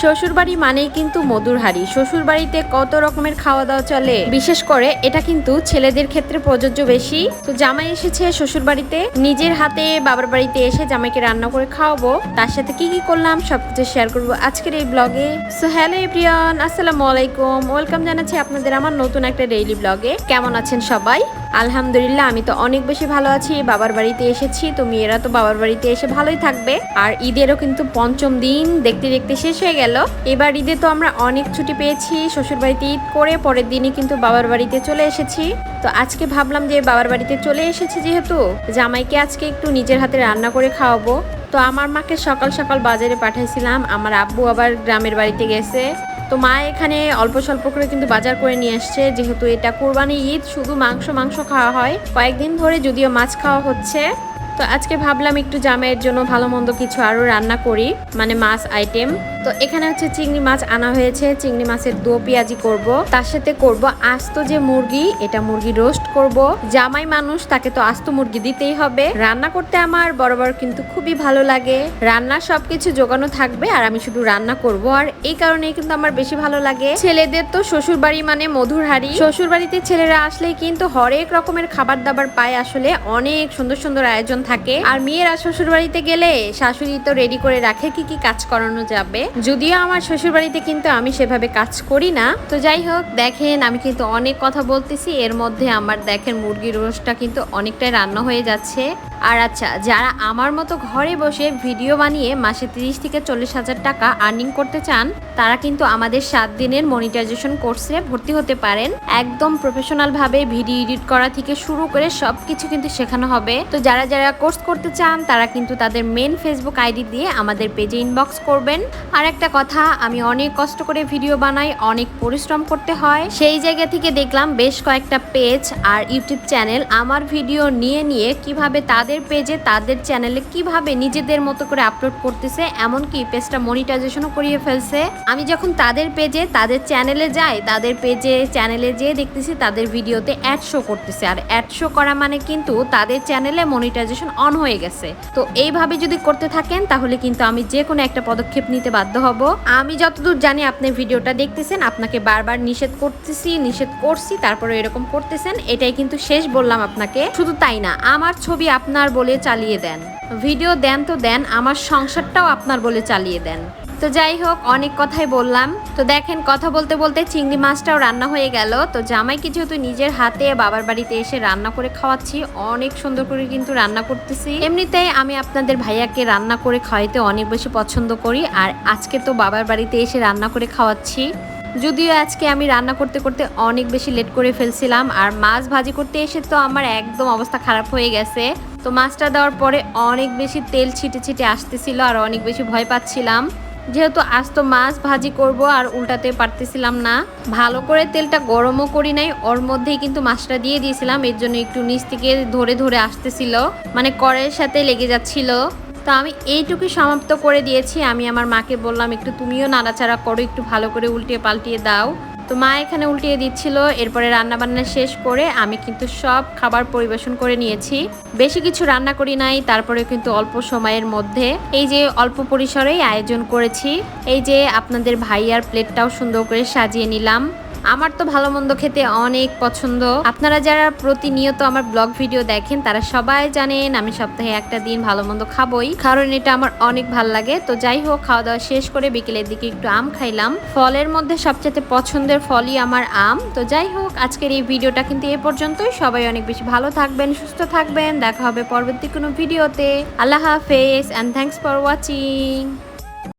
শ্বশুরবাড়ি মানেই কিন্তু মধুর হাড়ি। শ্বশুরবাড়িতে কত রকমের খাওয়া দাওয়া চলে? বিশেষ করে এটা কিন্তু ছেলেদের ক্ষেত্রে প্রযোজ্য বেশি। তো জামাই এসেছে শ্বশুরবাড়িতে। নিজের হাতে বাবার বাড়িতে এসে জামাইকে রান্না করে খাওয়াবো। তার সাথে কি কি করলাম সবকিছু শেয়ার করব আজকের এই ব্লগে সো হ্যালো এভরিওয়ান আসসালামু আলাইকুম। ওয়েলকাম জানাচ্ছি আপনাদের আমার নতুন একটা ডেইলি ব্লগে কেমন আছেন সবাই? আলহামদুলিল্লাহ, আমি তো অনেক বেশি ভালো আছি, বাবার বাড়িতে এসেছি, তো মেয়েরা তো বাবার বাড়িতে এসে ভালোই থাকবে। আর ঈদেরও কিন্তু পঞ্চম দিন, দেখতে দেখতে শেষ হয়ে গেল। এবার ঈদে তো আমরা অনেক ছুটি পেয়েছি শ্বশুর বাড়িতে ঈদ করে পরের দিনই কিন্তু বাবার বাড়িতে চলে এসেছি। তো আজকে ভাবলাম যে বাবার বাড়িতে চলে এসেছি যেহেতু, জামাইকে আজকে একটু নিজের হাতে রান্না করে খাওয়াবো। তো আমার মাকে সকাল সকাল বাজারে পাঠাইছিলাম, আমার আব্বু আবার গ্রামের বাড়িতে গেছে। তো মা এখানে অল্প স্বল্প করে কিন্তু বাজার করে নিয়ে আসছে। যেহেতু এটা কোরবানি ঈদ, শুধু মাংস মাংস খাওয়া হয়। কয়েকদিন ধরে যদিও মাছ খাওয়া হচ্ছে। তো আজকে ভাবলাম একটু জামের জন্য ভালো মন্দ কিছু আরও রান্না করি মানে মাছ আইটেম। তো এখানে হচ্ছে চিংড়ি মাছ আনা হয়েছে। চিংড়ি মাছের দো পেঁয়াজি করব। তার সাথে করব আস্ত যে মুরগি, এটা মুরগি রোস্ট করব। জামাই মানুষ, তাকে তো আস্ত মুরগি দিতেই হবে। রান্না করতে আমার বরাবর কিন্তু খুবই ভালো লাগে। রান্নার সবকিছু জোগানো থাকবে আর আমি শুধু রান্না করব। আর এই কারণেই কিন্তু আমার বেশি ভালো লাগে। ছেলেদের তো শ্বশুর বাড়ি মানে মধুর হাড়ি। শ্বশুর বাড়িতে ছেলেরা আসলেই কিন্তু হরেক রকমের খাবার দাবার পায় আসলে। অনেক সুন্দর সুন্দর আয়োজন থাকে। আর মেয়েরা শ্বশুর বাড়িতে গেলে শাশুড়ি তো রেডি করে রাখে কি কি কাজ করানো যাবে। যদিও আমার শ্বশুর বাড়িতে কিন্তু আমি সেভাবে কাজ করি না। তো যাই হোক, দেখেন, আমি কিন্তু অনেক কথা বলতেছি। এর মধ্যে আমার দেখেন মুরগির রোস্টটা কিন্তু অনেকটাই রান্না হয়ে যাচ্ছে। আর আচ্ছা যারা আমার মতো ঘরে বসে ভিডিও বানিয়ে মাসে তিরিশ থেকে চল্লিশ হাজার টাকা আর্নিং করতে চান, তারা কিন্তু আমাদের সাত দিনের মনিটাইজেশন কোর্সে ভর্তি হতে পারেন। একদম প্রফেশনাল ভাবে ভিডিও এডিট করা থেকে শুরু করে সব কিছু কিন্তু শেখানো হবে। তো যারা যারা কোর্স করতে চান, তারা কিন্তু তাদের মেন ফেসবুক আইডি দিয়ে আমাদের পেজে ইনবক্স করবেন। আর একটা কথা, আমি অনেক কষ্ট করে ভিডিও বানাই, অনেক পরিশ্রম করতে হয়। সেই জায়গা থেকে দেখলাম বেশ কয়েকটা পেজ আর ইউটিউব চ্যানেল আমার ভিডিও নিয়ে নিয়ে কীভাবে তাদের পেজে তাদের চ্যানেলে কীভাবে নিজেদের মতো করে আপলোড করতেছে, এমনকি পেজটা মনিটাইজেশনও করিয়ে ফেলছে। আমি যখন তাদের পেজে, তাদের চ্যানেলে যাই, তাদের পেজে চ্যানেলে যেয়ে দেখতেছি, তাদের ভিডিওতে অ্যাড শো করতেছে। আর অ্যাড শো করা মানে কিন্তু তাদের চ্যানেলে মনিটাইজেশন অন হয়ে গেছে। তো এইভাবে যদি করতে থাকেন, তাহলে কিন্তু আমি যে কোনো একটা পদক্ষেপ নিতে বাধ্য হব। আমি যতদূর জানি আপনি ভিডিওটা দেখতেছেন, আপনাকে বারবার নিষেধ করতেছি, নিষেধ করছি তারপরে এরকম করতেছেন, এটাই কিন্তু শেষ বললাম আপনাকে। শুধু তাই না, আমার ছবি আপনার বলে চালিয়ে দেন। ভিডিও দেন তো দেন, আমার সংসারটাও আপনার বলে চালিয়ে দেন। তো যাই হোক, অনেক কথাই বললাম। তো দেখেন, কথা বলতে বলতে চিংড়ি মাছটাও রান্না হয়ে গেল। তো জামাইকে যেহেতু নিজের হাতে বাবার বাড়িতে এসে রান্না করে খাওয়াচ্ছি। অনেক সুন্দর করে কিন্তু রান্না করতেছি। এমনিতেই আমি আপনাদের ভাইয়াকে রান্না করে খাওয়াইতে অনেক বেশি পছন্দ করি। আর আজকে তো বাবার বাড়িতে এসে রান্না করে খাওয়াচ্ছি। যদিও আজকে আমি রান্না করতে করতে অনেক বেশি লেট করে ফেলছিলাম, আর মাছ ভাজি করতে এসে তো আমার একদম অবস্থা খারাপ হয়ে গেছে। তো মাছটা দেওয়ার পরে অনেক বেশি তেল ছিটে ছিটে আসতেছিল আর অনেক বেশি ভয় পাচ্ছিলাম। যেহেতু আজ তো মাছ ভাজি করব আর উল্টাতে পারতেছিলাম না। ভালো করে তেলটা গরমও করি নাই, ওর মধ্যেই কিন্তু মাছটা দিয়ে দিয়েছিলাম, এর জন্য একটু নিচ থেকে ধরে ধরে আসতেছিল মানে কড়াইয়ের সাথে লেগে যাচ্ছিল। তো আমি এইটুকুই সমাপ্ত করে দিয়েছি। আমি আমার মাকে বললাম, একটু তুমিও নাড়াচাড়া করো, একটু ভালো করে উল্টিয়ে পাল্টিয়ে দাও। তো মা এখানে উল্টিয়ে দিচ্ছিল। এরপরে রান্না বান্না শেষ করে আমি কিন্তু সব খাবার পরিবেশন করে নিয়েছি। বেশি কিছু রান্না করি নাই তারপরে কিন্তু অল্প সময়ের মধ্যে এই যে অল্প পরিসরেই আয়োজন করেছি। এই যে আপনাদের ভাইয়ার প্লেটটাও সুন্দর করে সাজিয়ে নিলাম। আমার তো ভালো মন্দ খেতে অনেক পছন্দ। আপনারা যারা প্রতিনিয়ত আমার ব্লগ ভিডিও দেখেন, তারা সবাই জানেন আমি সপ্তাহে একটা দিন ভালো মন্দ খাবই, কারণ এটা আমার অনেক ভালো লাগে। তো যাই হোক, খাওয়া দাওয়া শেষ করে বিকেলের দিকে একটু আম খাইলাম। ফলের মধ্যে সবচেয়ে পছন্দের ফলই আমার আম। তো যাই হোক, আজকের এই ভিডিওটা কিন্তু এ পর্যন্তই। সবাই অনেক বেশি ভালো থাকবেন, সুস্থ থাকবেন। দেখা হবে পরবর্তী কোনো ভিডিওতে। আল্লাহ হাফেজ অ্যান্ড থ্যাংকস ফর ওয়াচিং